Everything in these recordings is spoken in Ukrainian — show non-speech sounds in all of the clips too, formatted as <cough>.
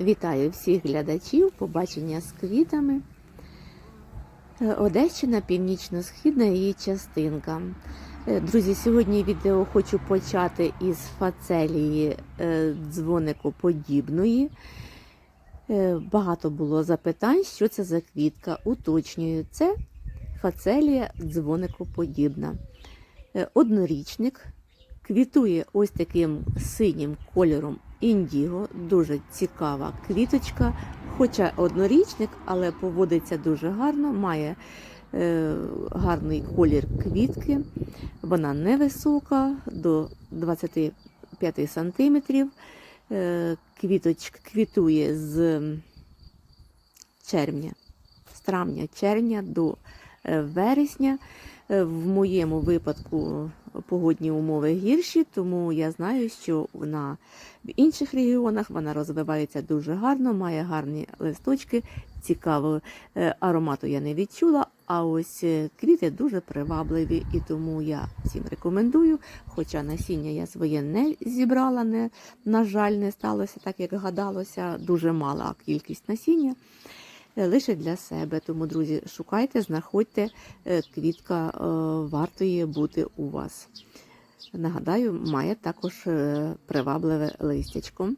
Вітаю всіх глядачів, побачення з квітами. Е, Одещина, північно-східна її частинка. Е, Друзі, сьогодні відео хочу почати із фацелії е, дзвоникоподібної. Багато було запитань, що це за квітка. Уточнюю, це фацелія дзвоникоподібна. Однорічник квітує ось таким синім кольором індіго, дуже цікава квіточка. Хоча однорічник, але поводиться дуже гарно, має е, гарний колір квітки. Вона невисока, до 25 сантиметрів. Е, квіточка квітує з червня, з травня червня до е, вересня. Е, В моєму випадку погодні умови гірші, тому я знаю, що на в інших регіонах вона розвивається дуже гарно, має гарні листочки, цікаво. Е, Аромату я не відчула, а ось е, квіти дуже привабливі, і тому я всім рекомендую. Хоча насіння я своє не зібрала, не, на жаль, не сталося так, як гадалося. Дуже мала кількість насіння. Е, Лише для себе. Тому, друзі, шукайте, знаходьте, е, квітка е, вартує бути у вас. Нагадаю, має також привабливе листячко.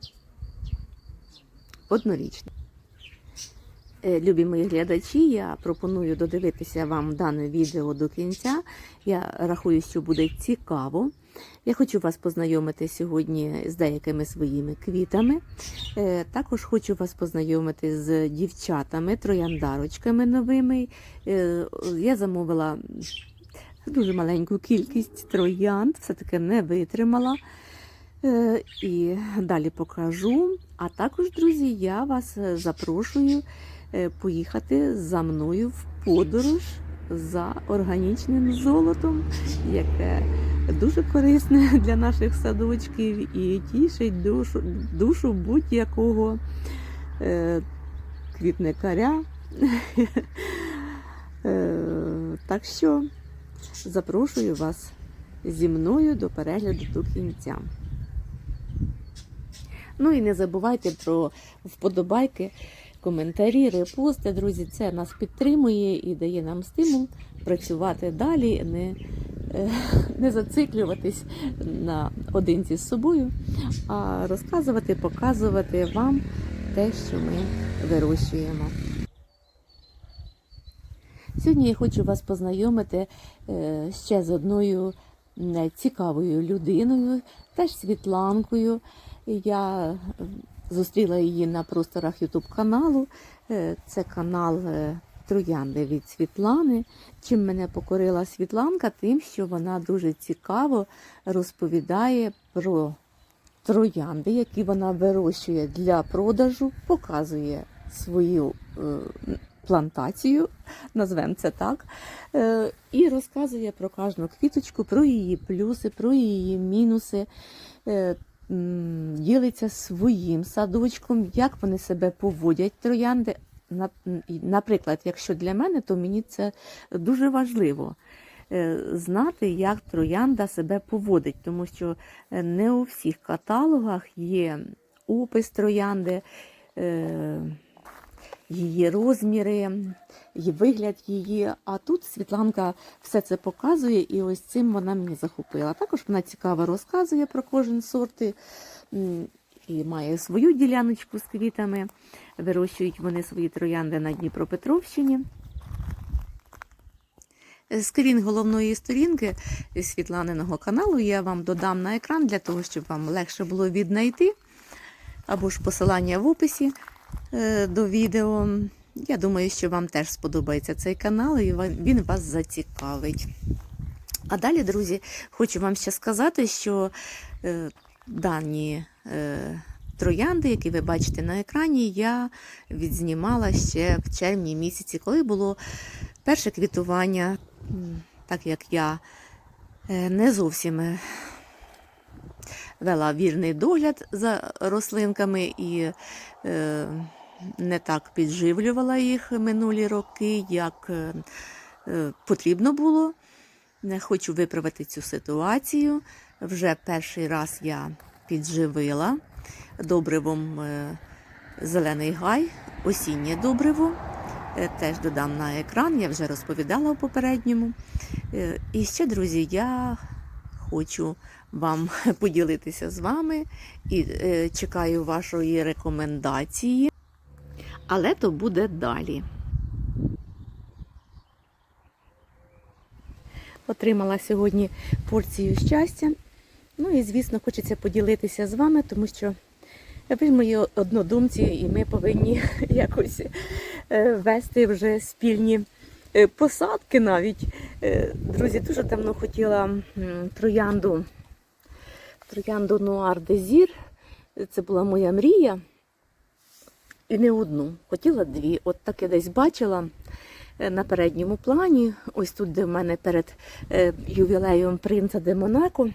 Однорічне. Любі мої глядачі, я пропоную додивитися вам дане відео до кінця. Я рахую, що буде цікаво. Я хочу вас познайомити сьогодні з деякими своїми квітами. Е, Також хочу вас познайомити з дівчатами, трояндарочками новими. Е, Я замовила дуже маленьку кількість троянд, все-таки не витримала. Е, І далі покажу. А також, друзі, я вас запрошую поїхати за мною в подорож за органічним золотом, яке дуже корисне <laughs> для наших садочків і тішить душу, душу будь-якого е, квітникаря. <laughs> Е, Так що запрошую вас зі мною до перегляду до кінця. Ну і не забувайте про вподобайки, коментарі, репости, друзі. Це нас підтримує і дає нам стимул працювати далі, не, не зациклюватись на одинці з собою, а розказувати, показувати вам те, що ми вирощуємо. Сьогодні я хочу вас познайомити е, ще з одною цікавою людиною, теж Світланкою. Я е, зустріла її на просторах Ютуб каналу. Е, Це канал е, Троянди від Світлани. Чим мене покорила Світланка, тим, що вона дуже цікаво розповідає про троянди, які вона вирощує для продажу, показує свою е, плантацію, назвемо це так, е, і розказує про кожну квіточку, про її плюси, про її мінуси. Е, Ділиться своїм садочком, як вони себе поводять троянди. Наприклад, якщо для мене, то мені це дуже важливо е, знати, як троянда себе поводить, тому що е, не у всіх каталогах є опис троянди, е, її розміри, її вигляд її. А тут Світланка все це показує, і ось цим вона мені захопила. Також вона цікаво розказує про кожен сорт. І має свою діляночку з квітами. Вирощують вони свої троянди на Дніпропетровщині. Скрін головної сторінки Світланиного каналу я вам додам на екран для того, щоб вам легше було віднайти. Або ж посилання в описі е, до відео. Я думаю, що вам теж сподобається цей канал і він вас зацікавить. А далі, друзі, хочу вам ще сказати, що е, дані е, троянди, які ви бачите на екрані, я відзнімала ще в червні місяці, коли було перше квітування, так як я е, не зовсім е, вела вірний догляд за рослинками і е, не так підживлювала їх минулі роки, як потрібно було. Не хочу виправити цю ситуацію. Вже перший раз я підживила добривом е, зелений гай, осіннє добриво. Е, Теж додам на екран, я вже розповідала у попередньому. Е, І ще, друзі, я хочу вам <laughs> поділитися з вами і чекаю вашої рекомендації. Але то буде далі. Отримала сьогодні порцію щастя. Ну і, звісно, хочеться поділитися з вами, тому що ви мої однодумці, і ми повинні <laughs> якось е, вести вже спільні е, посадки навіть. Е, Друзі, дуже давно хотіла троянду, троянду Нуар Дезір. Це була моя мрія. І не одну. Хотіла дві. От так я десь бачила на передньому плані. Ось тут, де в мене перед ювілеєм принца де Монако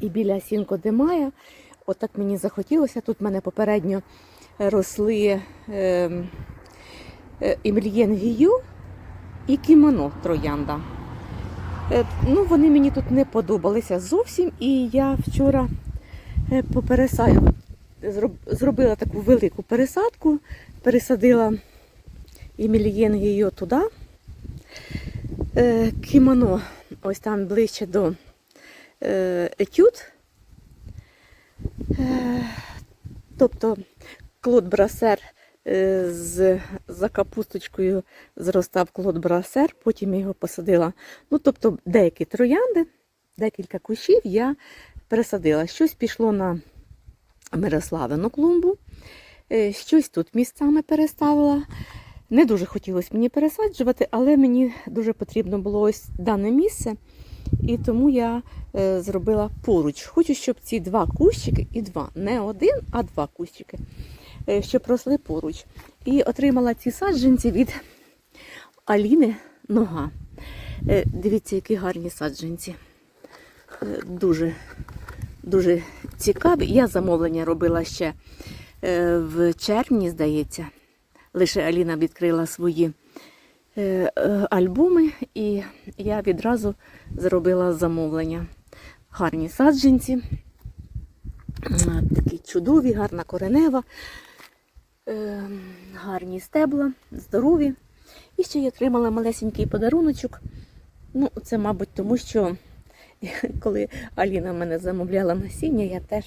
і біля Сінко де Мая. От мені захотілося. Тут в мене попередньо росли е, е, Емельєн Гію і кімоно троянда. Е, ну, вони мені тут не подобалися зовсім, і я вчора е, попересаю, зробила таку велику пересадку, пересадила Емельєн Гію туди. Е, кімоно ось там ближче до е, етюд. Тобто клод брасер е, з, за капусточкою зростав клод брасер, потім я його посадила. Ну, тобто деякі троянди, декілька кущів я пересадила. Щось пішло на Мирославину клумбу, е, щось тут місцями переставила. Не дуже хотілося мені пересаджувати, але мені дуже потрібно було ось дане місце. І тому я е, зробила поруч. Хочу, щоб ці два кущики, і два, не один, а два кущики, е, щоб росли поруч. І отримала ці саджанці від Аліни Нога. Е, дивіться, які гарні саджанці. Е, дуже, дуже цікаві. Я замовлення робила ще е, в червні, здається. Лише Аліна відкрила свої альбоми, і я відразу зробила замовлення. Гарні саджанці, такі чудові, гарна коренева, е, гарні стебла, здорові. І ще я отримала малесенький подаруночок. Ну, це, мабуть, тому що <laughs> коли Аліна мене замовляла насіння, я теж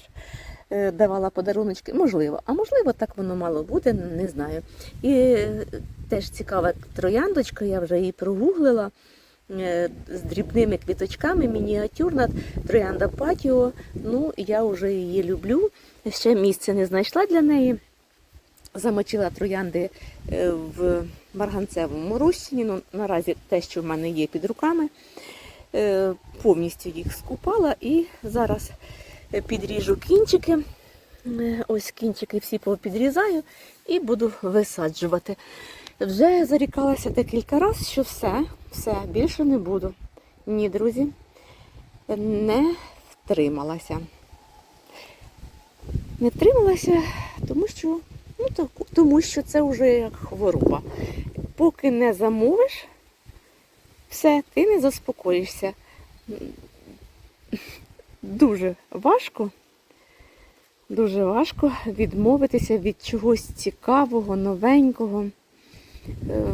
е, давала подаруночки. Можливо, а можливо, так воно мало бути, не знаю. І е, теж цікава трояндочка, я вже її прогуглила е, з дрібними квіточками, мініатюрна троянда патіо. Ну, я вже її люблю. Ще місце не знайшла для неї. Замочила троянди е, в марганцевому розчині. Ну, наразі те, що в мене є під руками. Е, Повністю їх скупала і зараз підріжу кінчики. Ось кінчики всі попідрізаю і буду висаджувати. Вже зарікалася декілька разів, що все, все, більше не буду. Ні, друзі, не втрималася. Не втрималася, тому що, ну, тому що це вже як хвороба. Поки не замовиш, все, ти не заспокоїшся. Дуже важко, дуже важко відмовитися від чогось цікавого, новенького. Е,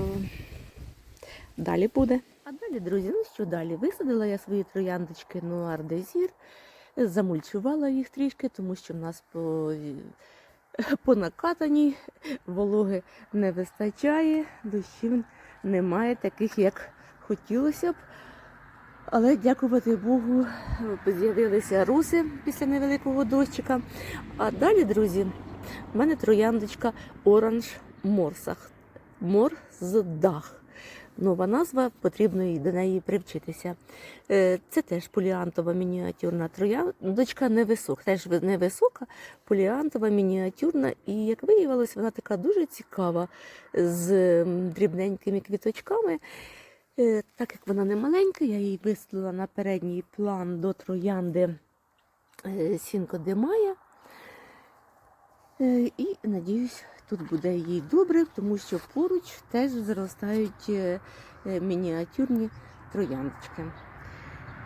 Далі буде. А далі, друзі, ну що далі? Висадила я свої трояндочки Нуар Дезір, замульчувала їх трішки, тому що в нас по, <laughs> по накатанні вологи не вистачає, дощів немає таких, як хотілося б. Але дякувати Богу, з'явилися руси після невеликого дощика. А далі, друзі, в мене трояндочка Оранж Морсах. Морздах. Нова назва, потрібно до неї привчитися. Е, Це теж поліантова мініатюрна трояндочка, невисока, теж невисока, поліантова, мініатюрна. І, як виявилось, вона така дуже цікава з дрібненькими квіточками. Е, Так як вона не маленька, я її виставила на передній план до троянди е, Сінко де Мая. Е, І надіюсь, тут буде їй добре, тому що поруч теж зростають е, е, мініатюрні трояндочки.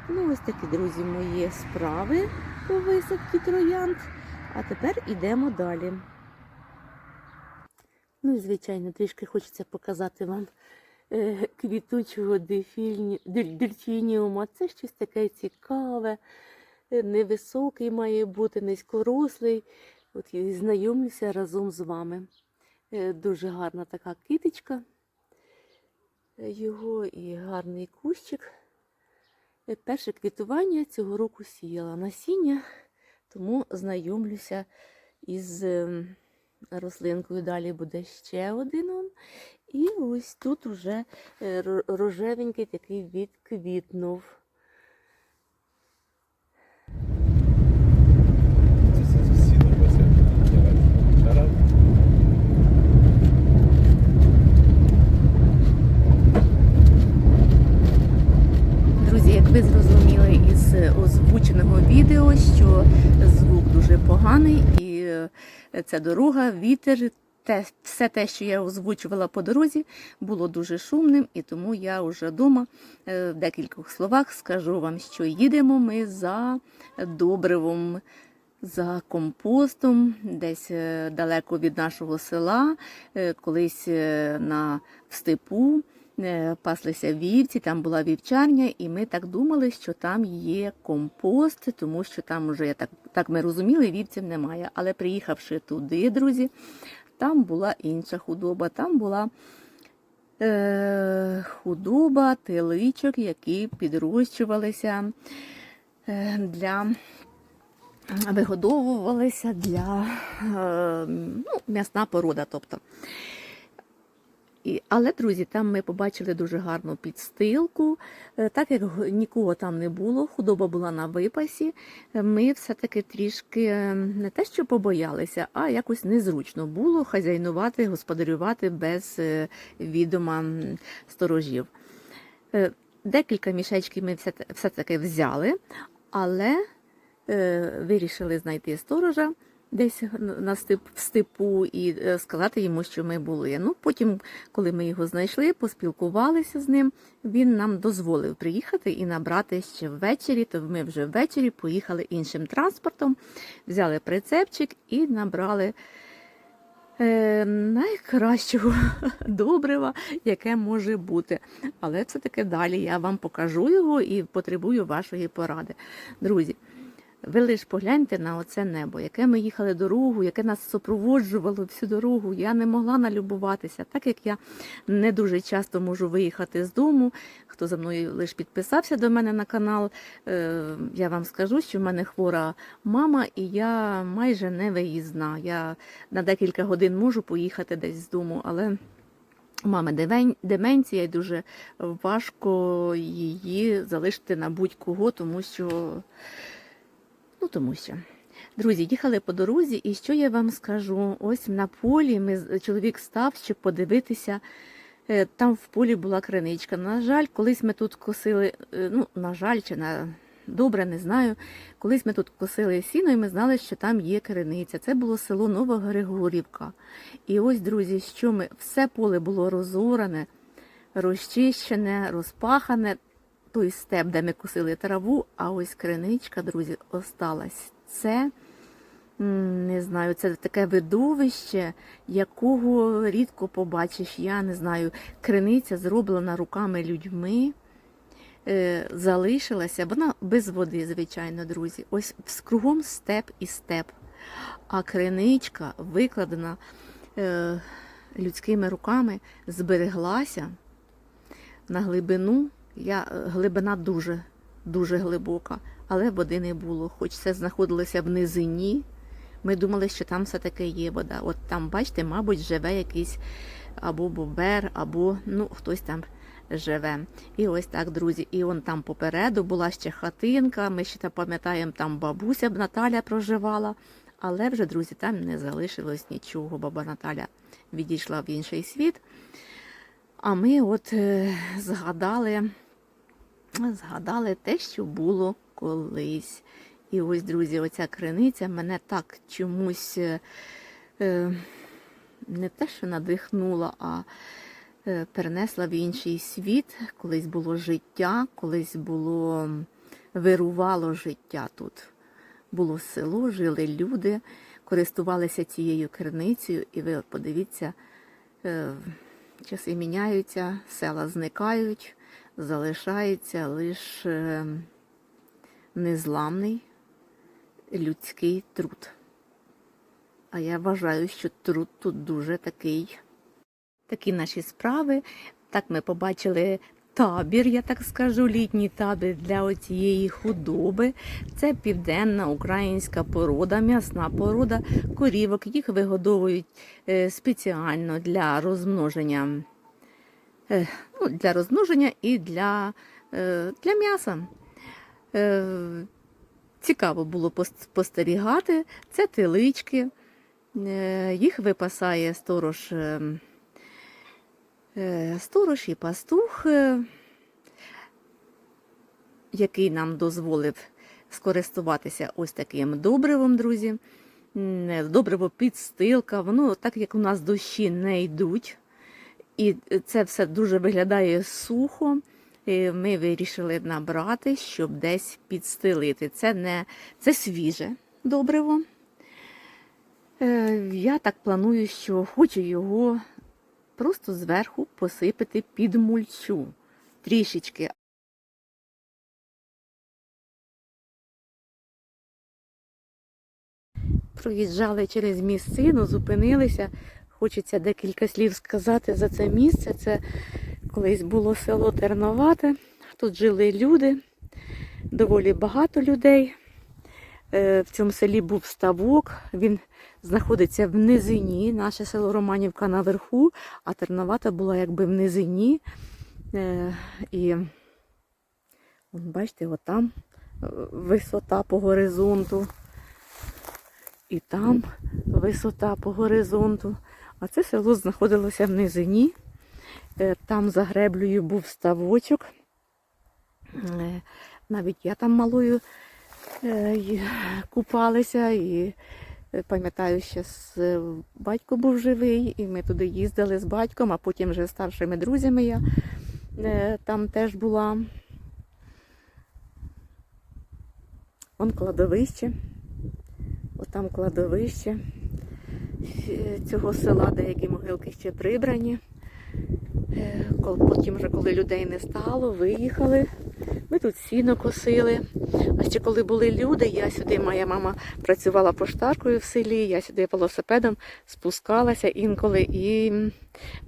Ну, ось такі, друзі, мої справи по висадці троянд. А тепер йдемо далі. Ну і, звичайно, трішки хочеться показати вам е, квітучого дельфініума. Це щось таке цікаве, невисокий має бути, низькорослий. От і знайомлюся разом з вами. Е, Дуже гарна така квіточка. Е, Його і гарний кущик. Е, Перше квітування цього року сіяла насіння, тому знайомлюся із ем, рослинкою. Далі буде ще один. І ось тут уже рожевенький такий відквітнув. Це все сусіда Вася. Друзі, як ви зрозуміли із озвученого відео, що звук дуже поганий, і е, ця дорога, вітер, те, все те, що я озвучувала по дорозі, було дуже шумним, і тому я вже вдома е, в декількох словах скажу вам, що їдемо ми за добривом. За компостом, десь е, далеко від нашого села, колись на в степу паслися вівці, там була вівчарня, і ми так думали, що там є компост, тому що там вже так, так ми розуміли, вівців немає. Але приїхавши туди, друзі, там була інша худоба, там була е, худоба теличок, які підрощувалися е, для вигодовувалися для е, ну, м'ясна порода. тобто. І, але, друзі, там ми побачили дуже гарну підстилку. Е, Так як нікого там не було, худоба була на випасі, е, ми все-таки трішки е, не те, що побоялися, а якось незручно було хазяйнувати, господарювати без відома сторожів. Декілька мішечків ми все- все-таки взяли, але вирішили знайти сторожа десь на степ, в степу і е, сказати йому, що ми були. Ну, потім, коли ми його знайшли, поспілкувалися з ним, він нам дозволив приїхати і набрати ще ввечері. То ми вже ввечері поїхали іншим транспортом, взяли прицепчик і набрали. е, Найкращого <laughs> добрива, яке може бути. Але все-таки далі я вам покажу його і потребую вашої поради. Друзі, ви лиш погляньте на оце небо, яке ми їхали дорогу, яке нас супроводжувало всю дорогу. Я не могла налюбуватися, так як я не дуже часто можу виїхати з дому. Хто за мною лише підписався до мене на канал, е, я вам скажу, що в мене хвора мама, і я майже не виїзна. Я на декілька годин можу поїхати десь з дому, але. Мами деменція і дуже важко її залишити на будь-кого, тому що Ну, тому що. Друзі, їхали по дорозі, і що я вам скажу? Ось на полі ми, чоловік став, щоб подивитися. Е, Там в полі була криничка. На жаль, колись ми тут косили, е, ну, на жаль, чи на добре, не знаю. Колись ми тут косили сіно, і ми знали, що там є криниця. Це було село Нова Григорівка. І ось, друзі, що ми все поле було розоране, розчищене, розпахане той степ, де ми косили траву, а ось криничка, друзі, осталась. Це не знаю, це таке видовище, якого рідко побачиш. Я не знаю, криниця зроблена руками людьми. е, Залишилася, вона без води, звичайно, друзі. Ось кругом степ і степ. А криничка, викладена е, людськими руками, збереглася на глибину. Я, е, глибина дуже, дуже глибока, але води не було. Хоч це знаходилося в низині. Ми думали, що там все-таки є вода. От там, бачите, мабуть, живе якийсь або бобер, або ну, хтось там живе. І ось так, друзі. І он там попереду була ще хатинка. Ми ще пам'ятаємо, там бабуся б Наталя проживала. Але вже, друзі, там не залишилось нічого. Баба Наталя відійшла в інший світ. А ми от е, згадали, згадали те, що було колись. І ось, друзі, оця криниця мене так чомусь е, е, не те, що надихнула, а е, перенесла в інший світ. Колись було життя, колись було вирувало життя тут. Було село, жили люди, користувалися цією криницею, і ви подивіться, Е, Часи міняються, села зникають, залишається лише незламний людський труд. А я вважаю, що труд тут дуже такий. Такі наші справи. Так ми побачили табір, я так скажу, літній табір для оцієї худоби. Це південна українська порода, м'ясна порода корівок. Їх вигодовують е, спеціально для розмноження, ну, для розмноження і для, е, для м'яса. Е, Цікаво було пос- спостерігати. Це телички. Е, Їх випасає сторож, е, е, сторож і пастух, е, який нам дозволив скористуватися ось таким добривом, друзі. Е, Добриво підстилка, воно так як у нас дощі не йдуть. І це все дуже виглядає сухо. Ми вирішили набрати, щоб десь підстелити. Це не це свіже добриво. Е, Я так планую, що хочу його просто зверху посипати під мульчу трішечки. Проїжджали через місцину, зупинилися. Хочеться декілька слів сказати за це місце. Це колись було село Терновате. Тут жили люди, доволі багато людей. Е, В цьому селі був ставок. Він знаходиться в низині. Наше село Романівка наверху, а Терновата була якби в низині. Е, І бачите, отам е, висота по горизонту. І там висота по горизонту. А це село знаходилося в низині. Е, Там за греблею був ставочок. Е, Навіть я там малою е, купалися і пам'ятаю, що батько був живий, і ми туди їздили з батьком, а потім вже старшими друзями я там теж була. Он кладовище. Отам кладовище цього села, деякі могилки ще прибрані. Е, Потім, вже, коли людей не стало, виїхали. Ми тут сіно косили. А ще коли були люди, я сюди, моя мама працювала поштаркою в селі, я сюди велосипедом спускалася інколи і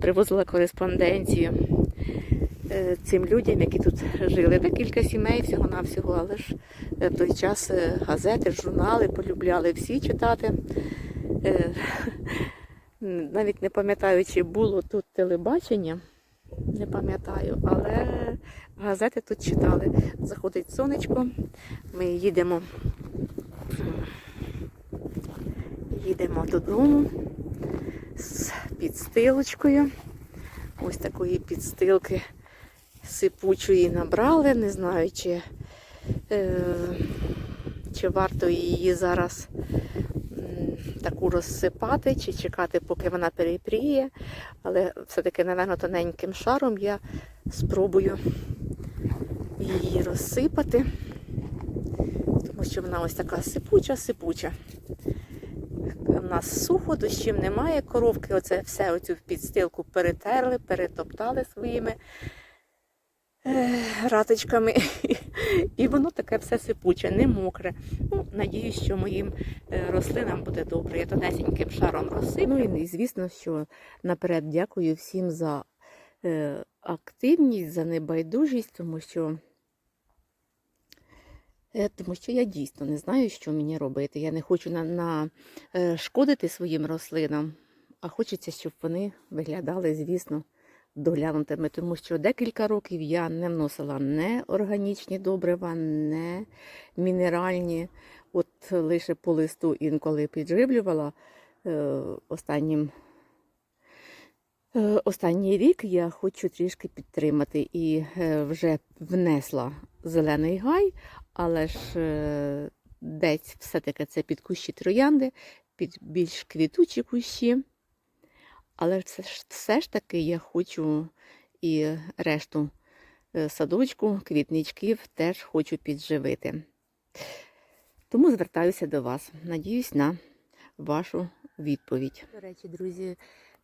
привозила кореспонденцію е, цим людям, які тут жили. Декілька сімей всього-навсього, але ж е, в той час е, газети, журнали полюбляли всі читати. Е, Навіть не пам'ятаю, чи було тут телебачення, не пам'ятаю, але газети тут читали. Заходить сонечко, ми їдемо, їдемо додому з підстилочкою. Ось такої підстилки сипучої набрали. Не знаю, чи, е, чи варто її зараз розсипати, чи чекати, поки вона перепріє. Але все-таки, напевно, тоненьким шаром я спробую її розсипати, тому що вона ось така сипуча, сипуча. У нас сухо, дощів немає, коровки оце все оцю підстилку перетерли, перетоптали своїми ратичками. <laughs> І воно таке все сипуче, не мокре. Ну, надіюсь, що моїм е, рослинам буде добре. Я тонесеньким шаром розсиплю. Ну і звісно, що наперед дякую всім за е, активність, за небайдужість, тому що. Е, Тому що я дійсно не знаю, що мені робити. Я не хочу на, на, шкодити своїм рослинам, а хочеться, щоб вони виглядали, звісно, доглянутими. Тому що декілька років я не вносила не органічні добрива, не мінеральні. От лише по листу інколи підживлювала е, останнім. Е, Останній рік я хочу трішки підтримати і е, вже внесла зелений гай, але ж десь все-таки це під кущі троянди, під більш квітучі кущі. Але все ж, таки я хочу і решту е, садочку, квітничків теж хочу підживити. Тому звертаюся до вас. Надіюсь на вашу відповідь. До речі, друзі,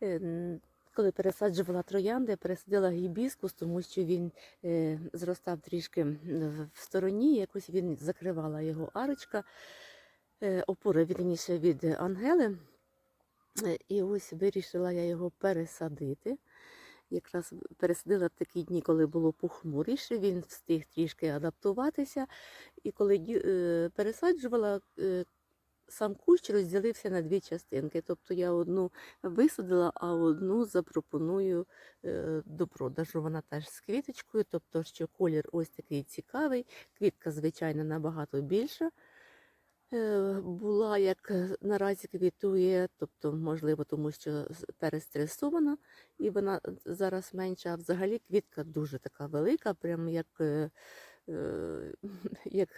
е, Коли пересаджувала троянди, пересадила гібіскус, тому що він е, зростав трішки в- стороні, якось він закривала його арочка, опори вірніше від ангели. Е, І ось вирішила я його пересадити. Якраз пересадила такі дні, коли було похмуріше, він встиг трішки адаптуватися. І коли е, пересаджувала, е, сам кущ розділився на дві частинки. Тобто я одну висадила, а одну запропоную до продажу. Вона теж з квіточкою, тобто що колір ось такий цікавий. Квітка, звичайно, набагато більша. Е, Була як е, наразі квітує, тобто, можливо, тому що перестресована, і вона зараз менша. А взагалі квітка дуже така велика, прям як, е, е, <laughs> як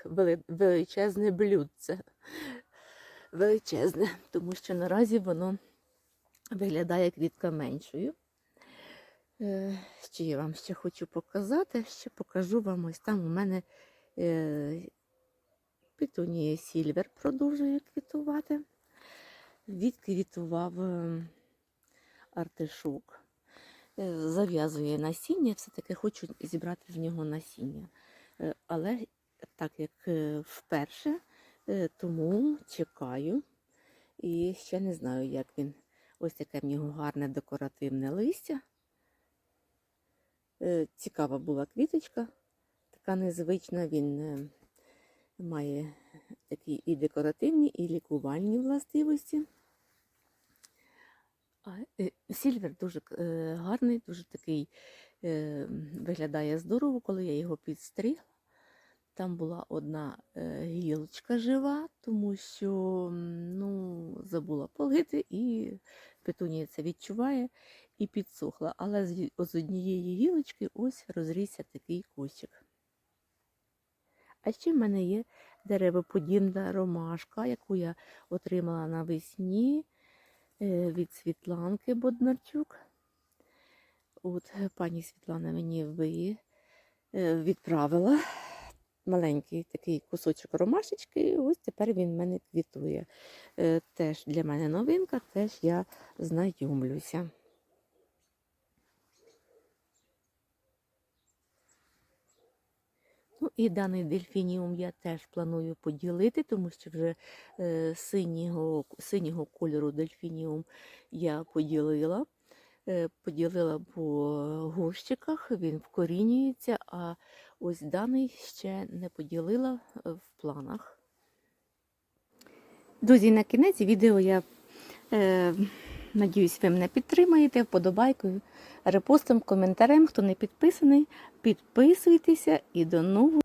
величезне блюдце. Величезне, тому що наразі воно виглядає квітка меншою. Е, Що я вам ще хочу показати? Ще покажу вам ось там у мене петунія Сільвер продовжує квітувати. Відквітував е, артишок. Е, Зав'язує насіння, все-таки хочу зібрати з нього насіння. Е, Але так як вперше, тому чекаю. І ще не знаю, як він. Ось таке в нього гарне декоративне листя. Цікава була квіточка, така незвична. Він має такі і декоративні, і лікувальні властивості. Е, Сільвер дуже е, гарний, дуже такий е, виглядає здорово, коли я його підстригла. Там була одна гілочка жива, тому що ну, забула полити, і петунія це відчуває і підсохла. Але з однієї гілочки ось розрісся такий кущик. А ще в мене є деревоподібна ромашка, яку я отримала навесні е, від Світланки Боднарчук. От е, пані Світлана мені ви е, відправила маленький такий кусочок ромашечки, і ось тепер він в мене квітує. Теж для мене новинка, теж я знайомлюся. Ну і даний дельфініум я теж планую поділити, тому що вже е, синього, синього кольору дельфініум я поділила. Е, поділила по горщиках, він вкорінюється, а ось даний ще не поділила е, в планах. Друзі, на кінець відео я е, надіюсь, ви мене підтримаєте вподобайкою, репостом, коментарем. Хто не підписаний, підписуйтеся і до нового.